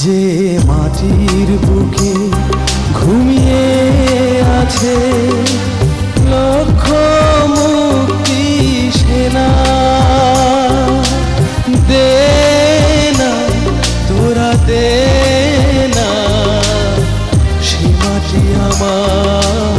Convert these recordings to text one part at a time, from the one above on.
যে মাটির বুকে ঘুমিয়ে আছে, লক্ষ মুক্তি সেনা দে তোরা দে না, সে মাটি আমার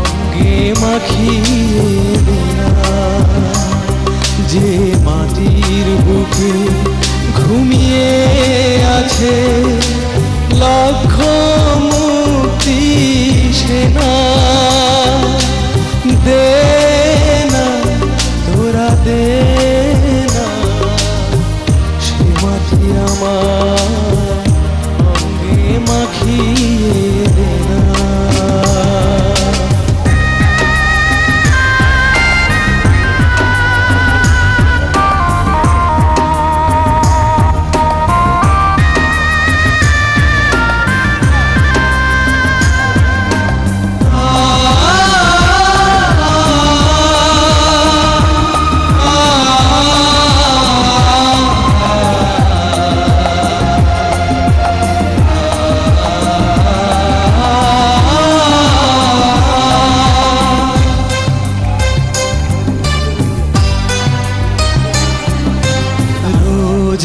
অঙ্গে মাখিয়ে দে না। যে মাটির বুকে ঘুমিয়ে আমার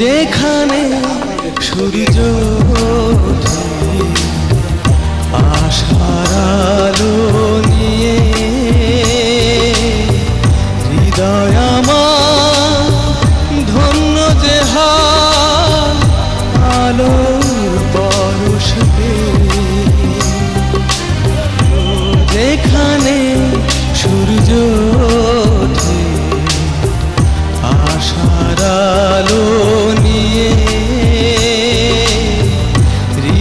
এখানে সূর্য